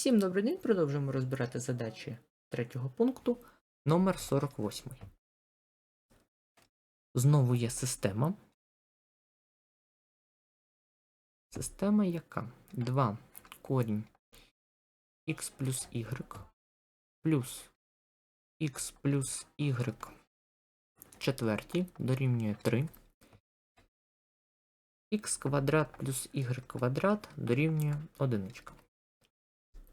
Всім добрий день, продовжуємо розбирати задачі третього пункту номер 48. Знову є система. Система яка? 2 корінь x плюс y плюс x плюс y четвертій дорівнює 3. х квадрат плюс y квадрат дорівнює 1.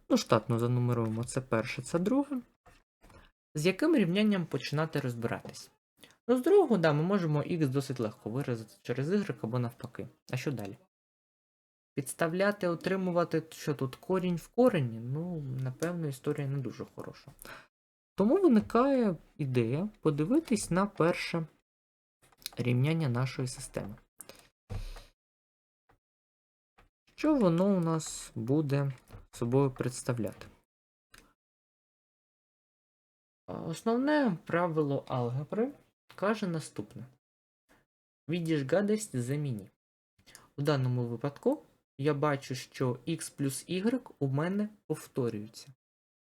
Ну, штатно занумеруємо це перше, це друге. З яким рівнянням починати розбиратись? Ну, з другого, да, ми можемо х досить легко виразити через y або навпаки. А що далі? Підставляти, отримувати, що тут корінь в корені, ну, напевно, історія не дуже хороша. Тому виникає ідея подивитись на перше рівняння нашої системи. Що воно у нас буде собою представляти? Основне правило алгебри каже наступне: Відіж гадость заміні. У даному випадку я бачу, що x плюс y у мене повторюється.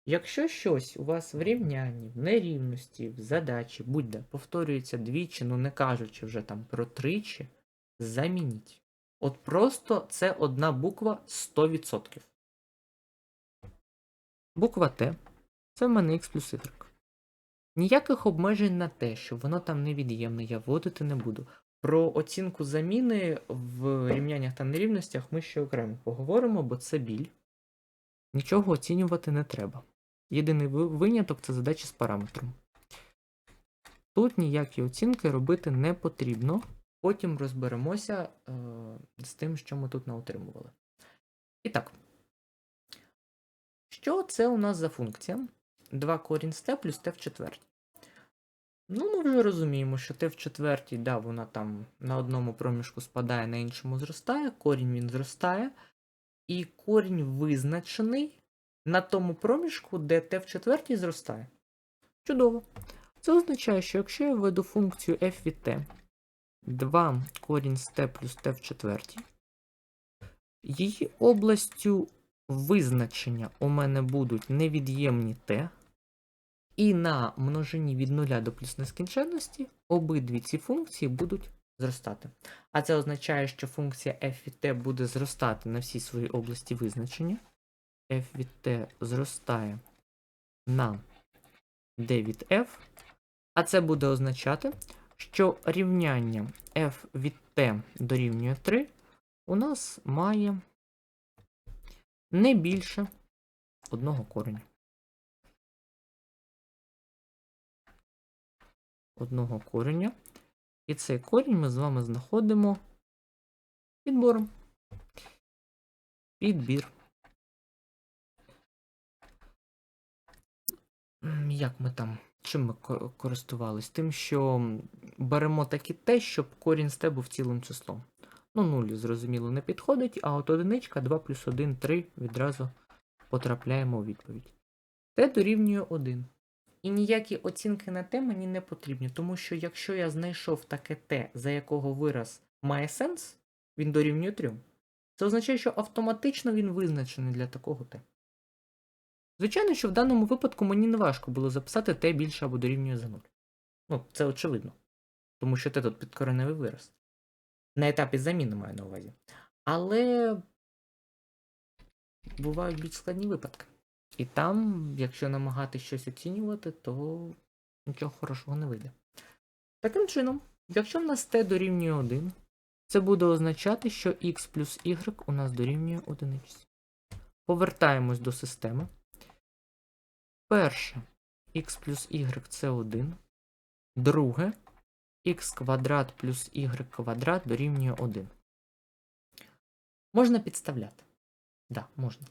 Якщо щось у вас в рівнянні, в нерівності, в задачі, будь-де повторюється двічі, ну не кажучи вже там про тричі, замініть. От просто це одна буква 100%. Буква Т це в мене x плюс y. Ніяких обмежень на те, що воно там невід'ємне, я вводити не буду. Про оцінку заміни в рівняннях та нерівностях ми ще окремо поговоримо, бо це біль. Нічого оцінювати не треба. Єдиний виняток це задачі з параметром. Тут ніякі оцінки робити не потрібно. Потім розберемося е, з тим, що ми тут наотримували. І так. Що це у нас за функція? 2 корінь з t плюс t в четвертій. Ну, ми вже розуміємо, що t в четвертій, да, вона там на одному проміжку спадає, на іншому зростає, корінь він зростає, і корінь визначений на тому проміжку, де t в четвертій зростає. Чудово. Це означає, що якщо я введу функцію f від t, 2 корінь з t плюс t в четвертій, її областю визначення у мене будуть невід'ємні t, і на множині від 0 до плюс нескінченності обидві ці функції будуть зростати. А це означає, що функція f від t буде зростати на всій своїй області визначення. f від t зростає на d від f. А це буде означати, що рівняння f від t дорівнює 3 у нас має не більше одного кореня. Одного кореня. І цей корінь ми з вами знаходимо підбором. Підбір. Як ми там? Чим ми ко- користувались? Тим, що беремо таки те, щоб корінь з те був цілим числом. Ну, 0, зрозуміло, не підходить, а от одиничка 2 плюс 1, 3 відразу потрапляємо у відповідь. Т дорівнює 1. І ніякі оцінки на те мені не потрібні, тому що якщо я знайшов таке Т, за якого вираз має сенс, він дорівнює 3. Це означає, що автоматично він визначений для такого Т. Звичайно, що в даному випадку мені не важко було записати Т більше або дорівнює за 0. Ну, це очевидно. Тому що Т тут підкореневий вираз. На етапі заміни маю на увазі. Але бувають більш складні випадки. І там, якщо намагатись щось оцінювати, то нічого хорошого не вийде. Таким чином, якщо в нас t дорівнює 1, це буде означати, що x плюс y у нас дорівнює 1. Повертаємось до системи. Перше, x плюс y це 1. Друге, x квадрат плюс y квадрат дорівнює 1. Можна підставляти. Так, да, можна.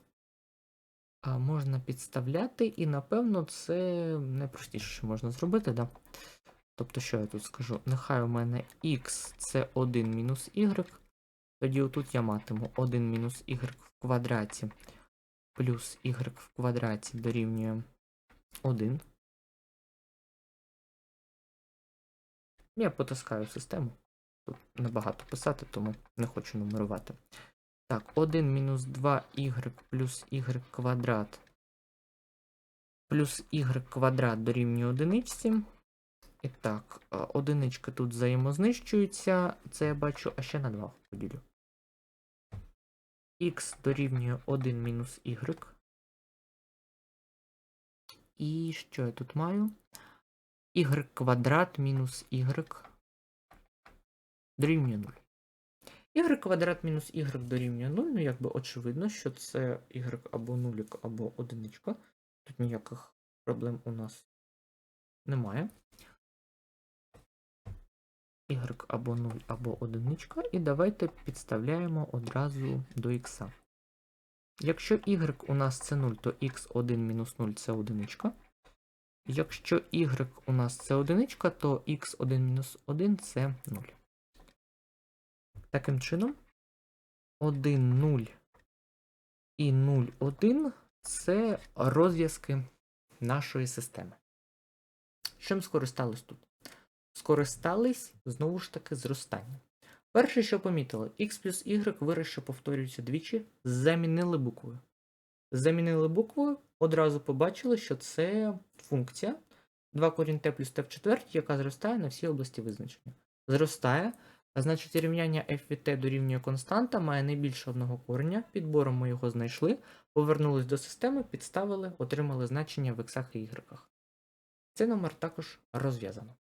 А можна підставляти, і напевно це найпростіше, що можна зробити, да? Тобто, що я тут скажу? Нехай у мене x це 1 мінус y. Тоді отут я матиму 1 мінус y в квадраті плюс y в квадраті дорівнює 1. Я потискаю систему. Тут небагато писати, тому не хочу нумерувати. Так, 1 мінус 2y плюс y квадрат плюс y квадрат дорівнює одиничці. І так, е, одиничка тут взаємознищується, це я бачу, а ще на 2 поділю. х дорівнює 1 мінус y. І що я тут маю? Y квадрат мінус y дорівнює 0. y квадрат мінус y дорівнює 0, ну якби очевидно, що це y або 0, або одиничка. Тут ніяких проблем у нас немає. y або 0, або одиничка. І давайте підставляємо одразу до x. Якщо y у нас це 0, то x1 мінус 0 це одиничка. Якщо y у нас це одиничка, то x1-1 це 0. Таким чином, 1, 0 і 0, 1 це розв'язки нашої системи. Чим скористались тут? Скористались знову ж таки зростанням. Перше, що помітили, x плюс y вираз, що повторюється двічі, замінили буквою. Замінили буквою, одразу побачили, що це функція 2 корінь t плюс t в четвертій, яка зростає на всі області визначення. Зростає, а значить рівняння f від t дорівнює константа має найбільше одного кореня. Підбором ми його знайшли, повернулись до системи, підставили, отримали значення в іксах і y. Цей номер також розв'язано.